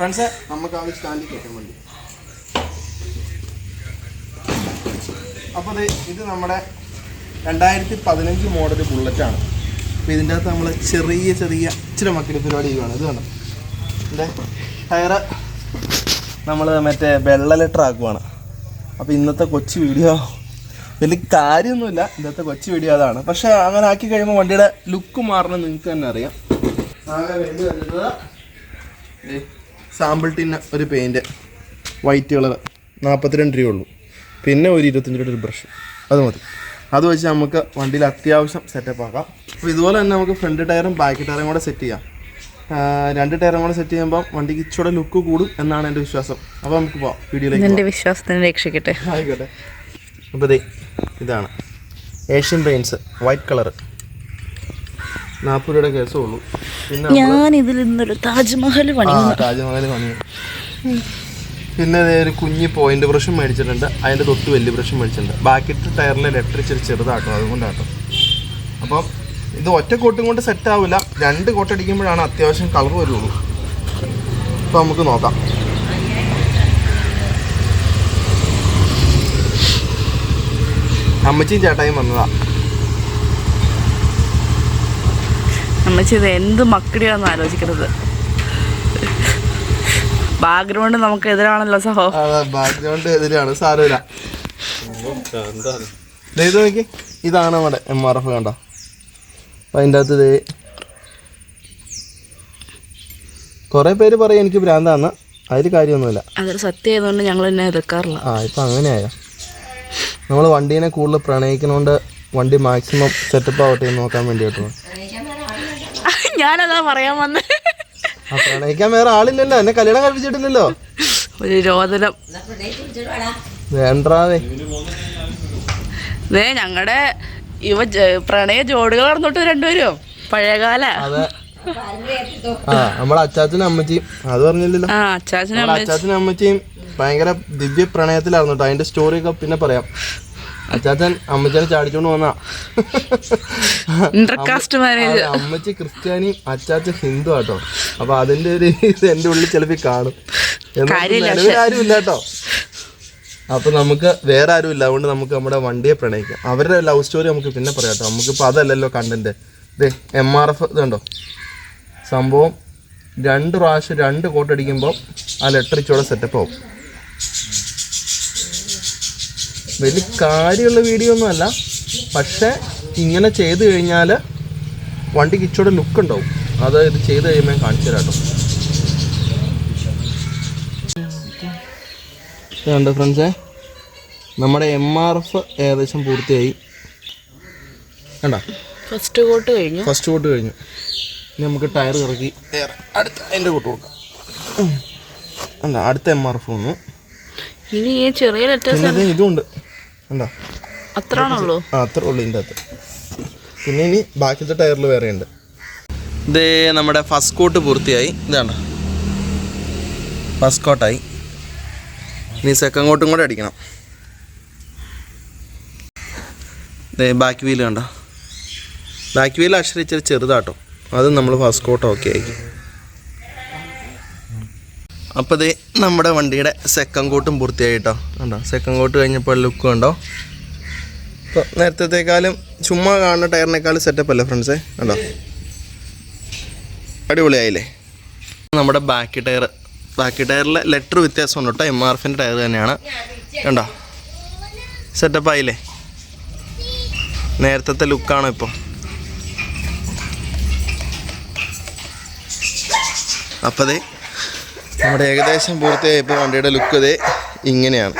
Friends നമുക്ക് ആ സ്റ്റാൻഡിൽ കയറ്റാൻ വേണ്ടി. അപ്പോൾ ദേ ഇത് നമ്മുടെ രണ്ടായിരത്തി പതിനഞ്ച് മോഡൽ ബുള്ളറ്റാണ് അപ്പോൾ ഇതിന്റെ അകത്ത് നമ്മൾ ചെറിയ ചെറിയ ഇച്ചിരി മക്കളുടെ പരിപാടി ചെയ്യുകയാണ് ഇത് കണ്ടോ? ഇതിന്റെ ടയറ് നമ്മൾ മറ്റേ വെള്ള ലെറ്റർ ആക്കുവാണ്. അപ്പോൾ ഇന്നത്തെ കൊച്ചു വീഡിയോ വലിയ കാര്യമൊന്നുമില്ല. ഇന്നത്തെ കൊച്ചു വീഡിയോ അതാണ്. പക്ഷേ അങ്ങനെ ആക്കി കഴിയുമ്പോൾ വണ്ടിയുടെ ലുക്ക് മാറണം നിങ്ങൾക്ക് തന്നെ അറിയാം. ആകെ വേണ്ടി വരുന്നത് സാമ്പിൾ ടിന്ന ഒരു പെയിന്റ് വൈറ്റ് കളർ നാൽപ്പത്തിരണ്ട് രൂപയുള്ളൂ. പിന്നെ ഒരു ഇരുപത്തഞ്ച് രൂപയുടെ ഒരു ബ്രഷ് അത് മതി. അത് വെച്ച് നമുക്ക് വണ്ടിയിൽ അത്യാവശ്യം സെറ്റപ്പ് ആക്കാം. അപ്പോൾ ഇതുപോലെ തന്നെ നമുക്ക് ഫ്രണ്ട് ടയറും ബാക്ക് ടയറും കൂടെ സെറ്റ് ചെയ്യാം. രണ്ട് ടയറും കൂടെ സെറ്റ് ചെയ്യുമ്പോൾ വണ്ടിക്ക് ഇച്ചിരി ലുക്ക് കൂടും എന്നാണ് എന്റെ വിശ്വാസം. അപ്പോൾ നമുക്ക് പോവാം. വീഡിയോയിലേക്ക് എന്റെ വിശ്വാസത്തിന് രക്ഷിക്കട്ടെ. ആയിക്കോട്ടെ. അപ്പോൾ ദേ ഇതാണ്. ഏഷ്യൻ പെയിൻസ് വൈറ്റ് കളർ നാൽപ്പത് രൂപയുടെ കേസേ ഉള്ളൂ പിന്നെ ഞാൻ ഇതിൽ ഇന്നൊരു താജ്മഹൽ പണി ആ താജ്മഹൽ പണി പിന്നെ ഒരു കുഞ്ഞ് പോയിന്റ് ബ്രഷും മേടിച്ചിട്ടുണ്ട്. അതിന്റെ തൊട്ട് വലിയ ബ്രഷും മേടിച്ചിട്ടുണ്ട്. ബാക്കിട്ട് ടയറിലെ ലെറ്റർ ഇച്ചിരി ചെറുതാട്ടോ അതുകൊണ്ടാട്ടോ. അപ്പം ഇത് ഒറ്റ കോട്ടും കൊണ്ട് സെറ്റ് ആവില്ല രണ്ട് കോട്ട് അടിക്കുമ്പോഴാണ് അത്യാവശ്യം കളർ വരുള്ളൂ. അപ്പോൾ നമുക്ക് നോക്കാം. അമ്മച്ചിയും ചേട്ടായും വന്നതാ. അമ്മച്ചി ഇത് എന്ത് മക്കടിയാണെന്ന് ആലോചിക്കുന്നത് ബാക്ക്ഗ്രൗണ്ട് നമുക്ക് എതിരാണല്ലോ സഹോ ബാക്ക്ഗ്രൗണ്ട് എതിരാണ് സാരമില്ല. ഇത് നോക്കി. ഇതാണ് നമ്മുടെ എം ആർ എഫ് കണ്ട? അപ്പം അതിന്റെ അകത്ത് ദേ കുറേ പേര് പറയും എനിക്ക് ഭ്രാന്താന്ന്. അതിൽ കാര്യമൊന്നുമില്ല. അതൊരു സത്യം ആയതുകൊണ്ട് ഞങ്ങൾ തന്നെ എതിർക്കാറില്ല. ആ ഇപ്പം അങ്ങനെയായോ? നമ്മൾ വണ്ടീനെ കൂടുതൽ പ്രണയിക്കുന്നതുകൊണ്ട് വണ്ടി മാക്സിമം സെറ്റപ്പ് ആവട്ടെ എന്ന് നോക്കാൻ വേണ്ടിയിട്ടാണ് ഞാനതാ പറയാൻ വന്നത് പ്രണയിക്കാൻ വേറെ ആളില്ലല്ലോ. എന്നെ കല്യാണം കഴിപ്പിച്ചിട്ടില്ലല്ലോ. ഒരു രോദനം. വേണ്ടേ ദേ ഞങ്ങളുടെ ഇവ പ്രണയ ജോഡികൾ നടന്നിട്ട് രണ്ടുപേരും. പഴയകാല. നമ്മളെ അച്ചാച്ചനും അമ്മച്ചിയും. അത് പറഞ്ഞില്ലല്ലോ. അച്ചാച്ചനും അമ്മച്ചിയും. ഭയങ്കര ദിവ്യ പ്രണയത്തിലായിരുന്നു കേട്ടോ അതിന്റെ സ്റ്റോറിയൊക്കെ പിന്നെ പറയാം. അച്ചാച്ചൻ അമ്മച്ചനെ ചാടിച്ചോണ്ട് വന്നാ. ഇന്റർകാസ്റ്റ് മാരേജ് അമ്മച്ചി ക്രിസ്ത്യാനി അച്ചാച്ചൻ ഹിന്ദു ആട്ടോ അപ്പൊ അതിന്റെ ഒരു ഇത് എന്റെ ഉള്ളിൽ ചിലപ്പോ കാണും. ആരുമില്ല കേട്ടോ അപ്പൊ നമുക്ക് വേറെ ആരും ഇല്ല അതുകൊണ്ട് നമുക്ക് നമ്മുടെ വണ്ടിയെ പ്രണയിക്കാം. അവരുടെ ലവ് സ്റ്റോറി നമുക്ക് പിന്നെ പറയാം കേട്ടോ നമുക്കിപ്പോൾ അതല്ലല്ലോ കണ്ടന്റ് ഇത് എം ആർ എഫ് ഇതുണ്ടോ? സംഭവം രണ്ട് പ്രാവശ്യം രണ്ട് കോട്ട് അടിക്കുമ്പോൾ ആ ലെറ്റർ ഇച്ചോടെ സെറ്റപ്പ് ആവും. വലിയ കാര്യമുള്ള വീഡിയോ ഒന്നും അല്ല. പക്ഷേ ഇങ്ങനെ ചെയ്ത് കഴിഞ്ഞാൽ വണ്ടിക്ക് ഇച്ചിരി ലുക്ക് ഉണ്ടാവും. അത് ഇത് ചെയ്ത് കഴിയുമ്പോൾ കാണിച്ചു തരാം കേട്ടോ കണ്ടോ ഫ്രണ്ട്സേ നമ്മുടെ എം ആർ എഫ് ഏകദേശം പൂർത്തിയായി. കണ്ടോ? ഫസ്റ്റ് കോട്ട് കഴിഞ്ഞു. ഫസ്റ്റ് കോട്ട് കഴിഞ്ഞു. ഇനി നമുക്ക് ടയർ ഇറക്കി. അടുത്ത അതിന്റെ കോട്ട് കൊടുക്കാം. അല്ല അടുത്ത എം ആർ എഫ് വന്നു. ഇനി ഈ ചെറിയ ലെറ്റേഴ്സ് ഇതുണ്ട്. കണ്ടോ? അത്ര ആ അത്ര ഉള്ളു ഇതിന്റെ അകത്ത്. പിന്നെ ഇനി ബാക്കിത്തെ ടയറിൽ വേറെ ഉണ്ട്. ഇത് നമ്മുടെ ഫസ്റ്റ് കോട്ട് പൂർത്തിയായി. ഇതാണ് ഫസ്റ്റ് കോട്ടായി. ഇനി സെക്കൻഡ് കോട്ടും കൂടെ അടിക്കണം. ദേ ബാക്ക് വീൽ കണ്ടോ? ബാക്ക് വീൽ അക്ഷരം ഇച്ചിരി ചെറുതാട്ടോ. അത് നമ്മൾ ഫസ്റ്റ് കോട്ട് ഓക്കെ ആയി. അപ്പോൾ ഇത് നമ്മുടെ വണ്ടിയുടെ സെക്കൻഡ് കോട്ടും പൂർത്തിയായിട്ടോ. കണ്ടോ? സെക്കൻഡ് കോട്ട് കഴിഞ്ഞപ്പോൾ ലുക്ക് കണ്ടോ? ഇപ്പോൾ നേരത്തേക്കാളും ചുമ്മാ കാണുന്ന ടയറിനേക്കാളും സെറ്റപ്പ് അല്ലേ ഫ്രണ്ട്സ് കണ്ടോ? അടിപൊളിയായില്ലേ? നമ്മുടെ ബാക്ക് ടയർ ബാക്ക് ടയറിലെ ലെറ്റർ വ്യത്യാസമുണ്ട് കേട്ടോ. എം ആർ എഫിന്റെ ടയർ തന്നെയാണ്. കണ്ടോ? സെറ്റപ്പ് ആയില്ലേ? നേരത്തെ ലുക്കാണോ ഇപ്പോൾ അപ്പോൾ ദേ നമ്മുടെ ഏകദേശം പൂർത്തിയായപ്പോൾ വണ്ടിയുടെ ലുക്ക് ഇതേ ഇങ്ങനെയാണ്.